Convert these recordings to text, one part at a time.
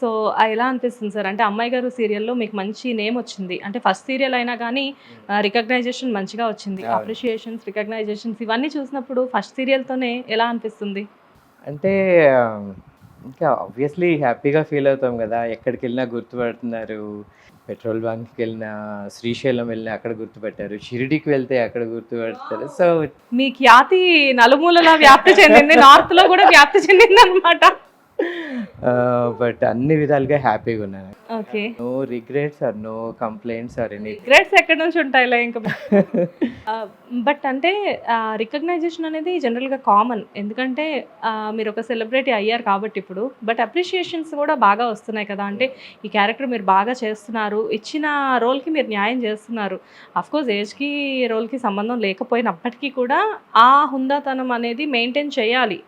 So ఎలా అనిపిస్తుంది sir? అంటే అమ్మాయి గారు సీరియల్లో మీకు మంచి నేమ్ వచ్చింది. అంటే ఫస్ట్ సీరియల్ అయినా కానీ రికగ్నైజేషన్ మంచిగా వచ్చింది. అప్రిషియేషన్స్ రికగ్నైజేషన్స్ ఇవన్నీ చూసినప్పుడు ఫస్ట్ సీరియల్తోనే ఎలా అనిపిస్తుంది? అంటే ఇంకా ఆబ్వియస్లీ హ్యాపీగా ఫీల్ అవుతాం కదా. ఎక్కడికి వెళ్ళినా గుర్తుపడుతున్నారు. పెట్రోల్ బంక్కి వెళ్ళినా శ్రీశైలం వెళ్ళినా అక్కడ గుర్తుపెట్టారు. షిరిడికి వెళ్తే అక్కడ గుర్తుపెడతారు. సో మీ ఖ్యాతి నలుమూలలా వ్యాప్తి చెందింది. నార్త్లో కూడా వ్యాప్తి చెందింది అనమాట బట్ అన్ని విధాలుగా హ్యాపీగా ఉన్నాను. Okay no regrets or no complaints or any grudges ఎక్కడి నుంచి ఉంటాయిలే ఇంకా. బట్ అంటే రికగ్నైజేషన్ అనేది జనరల్గా కామన్ ఎందుకంటే మీరు ఒక సెలబ్రిటీ అయ్యారు కాబట్టి ఇప్పుడు. బట్ అప్రిషియేషన్స్ కూడా బాగా వస్తున్నాయి కదా. అంటే ఈ క్యారెక్టర్ మీరు బాగా చేస్తున్నారు. ఇచ్చిన రోల్కి మీరు న్యాయం చేస్తున్నారు. అఫ్కోర్స్ ఏజ్కి రోల్కి సంబంధం లేకపోయినప్పటికీ కూడా ఆ హుందాతనం అనేది మెయింటైన్ చేయాలి.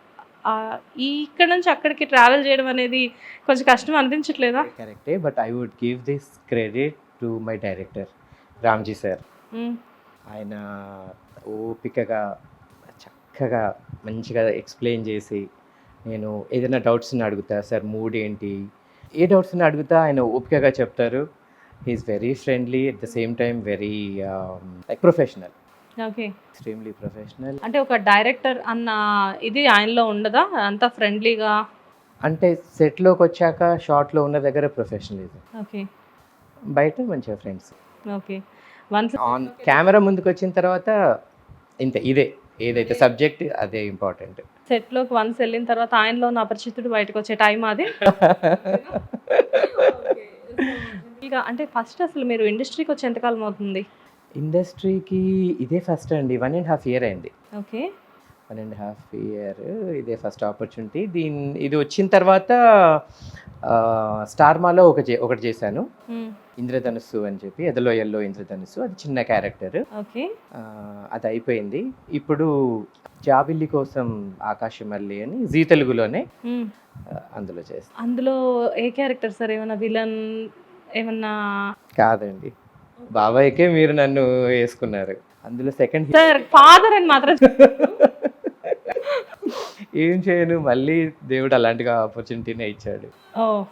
ఇక్కడ నుంచి అక్కడికి ట్రావెల్ చేయడం అనేది కొంచెం కష్టం అనిపించట్లేదా? కరెక్టే but I would give this credit to my director Ramji sir. ఆయన ఓపికగా చక్కగా మంచిగా ఎక్స్ప్లెయిన్ చేసి నేను ఏదైనా డౌట్స్ అడుగుతా సార్ మూడ్ ఏంటి? ఏ డౌట్స్ అడుగుతా ఆయన ఓపికగా చెప్తారు. He's very friendly at the same time very like professional okay extremely professional అంటే ఒక డైరెక్టర్ అన్న ఇది ఆయనలో ఉండదా? అంతా ఫ్రెండ్లీగా అంటే సెట్లోకి వచ్చాక షార్ట్లో ఉన్న దగ్గర ప్రొఫెషనలిజం ఓకే బయట మంచిగా friends okay once on camera ముందుకు వచ్చిన తర్వాత ఇంతే ఇదే. ఏదైతే సబ్జెక్ట్ అదే ఇంపార్టెంట్ సెట్లోకి వన్స్ వెళ్ళిన తర్వాత ఆయనలో ఉన్న అపరిచితుడు బయటకు వచ్చే టైం అది? ఇక అంటే ఫస్ట్ అసలు మీరు ఇండస్ట్రీకి వచ్చి ఎంతకాలం అవుతుంది? ఇండస్ట్రీకి ఇదే ఫస్ట్ అండి. వన్ అండ్ హాఫ్ ఇయర్ అయింది. Okay. One and half year ఇదే ఫస్ట్ ఆపర్చునిటీ దీని ఇది వచ్చిన తర్వాత ఆ, స్టార్ మాలో ఒక ఒకటి చేశాను. ఇంద్రధనుస్సు అని చెప్పి ఎదలో ఎల్లో ఇంద్రధనుస్సు. అది చిన్న క్యారెక్టర్ ఓకే. అది అయిపోయింది. ఇప్పుడు జాబిల్లి కోసం ఆకాశమల్లి అని జీ తెలుగులోనే అందులో చేస్తాను అందులో ఏ క్యారెక్టర్ సార్? ఏమన్నా విలన్ ఏమన్నా కాదండి. బాబాయ్కే మీరు నన్ను వేసుకున్నారు. అందులో సెకండ్ సార్ ఫాదర్ అని మాత్రం ఏం చేయను మళ్ళీ దేవుడు అలాంటి ఆపర్చునిటీనే ఇచ్చాడు.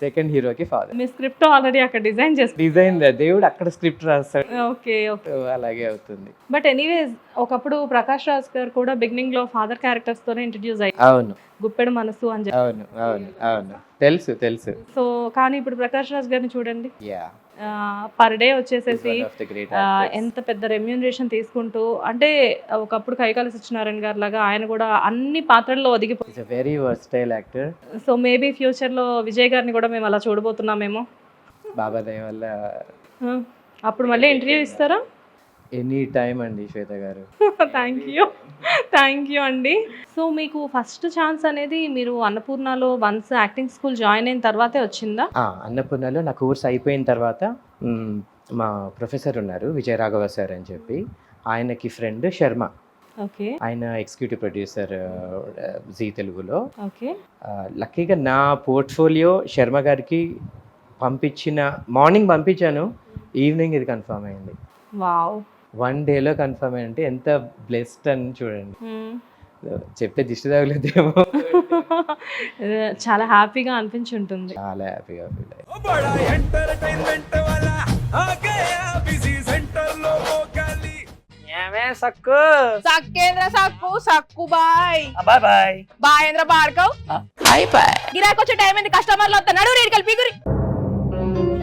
సెకండ్ హీరోకి ఫాదర్ మీ స్క్రిప్ట్ ఆల్రెడీ అక్కడ డిజైన్ చేస్తారు డిజైన్ దేవుడు అక్కడ స్క్రిప్ట్ రాస్తాడు. Okay okay. అలాగే అవుతుంది. బట్ ఎనీవేస్ ఒకప్పుడు ప్రకాష్ రాజ్ గారు కూడా బిగినింగ్లో ఫాదర్ క్యారెక్టర్స్ తోనే ఇంట్రడ్యూస్ అయ్యారు. అవును. గుప్పెడు మనసు అని అవును అవును అవును. తెలుసు తెలుసు. సో కానీ ఇప్పుడు ప్రకాష్ రాజ్ గారిని చూడండి. యా పర్ డే వచ్చేసేసి ఎంత పెద్ద రెమ్యూనరేషన్ తీసుకుంటూ అంటే ఒకప్పుడు కైకాల సత్యనారాయణ గారి లాగా ఆయన కూడా అన్ని పాత్రల్లో ఒదిగిపోయి it's very versatile actor so maybe ఫ్యూచర్లో విజయ్ గారిని కూడా మేము అలా చూడబోతున్నామేమో. బాబా దయ వల్ల అప్పుడు మళ్ళీ ఇంటర్వ్యూ ఇస్తారా? ఎనీ టైం అండి శ్వేత గారు. థ్యాంక్ యూ థ్యాంక్ యూ అండి. సో మీకు ఫస్ట్ ఛాన్స్ అనేది మీరు అన్నపూర్ణలో వన్స్ యాక్టింగ్ స్కూల్ జాయిన్ అయిన తర్వాతే వచ్చిందా? అన్నపూర్ణలో నా కోర్స్ అయిపోయిన తర్వాత మ్, ప్రొఫెసర్ ఉన్నారు విజయరాఘవ సార్ అని చెప్పి. ఆయనకి ఫ్రెండ్ శర్మ. ఓకే. ఆయన ఎగ్జిక్యూటివ్ ప్రొడ్యూసర్ జీ తెలుగులో. ఓకే. లక్కీగా నా పోర్ట్ఫోలియో శర్మ గారికి పంపించిన మార్నింగ్ పంపించాను. ఈవినింగ్ ఇది కన్ఫర్మ్ అయింది. వావ్ వన్ డేలో కన్ఫర్మ్ అంటే ఎంత బ్లెస్డ్ అని చూడండి. Hmm. చెప్పే దిష్టి తగలేదేమో చాలా హ్యాపీగా అనిపించి ఉంటుంది చాలా హ్యాపీగా ఫీల్ సక్కు? సక్కేంద్ర సక్కు సక్కు bye. Bye bye. బాయేంద్ర Bhargav bye bye. గిరాకొచ్చే టైం కస్టమర్లు వస్తా నడు రేడికల్ పిగురి.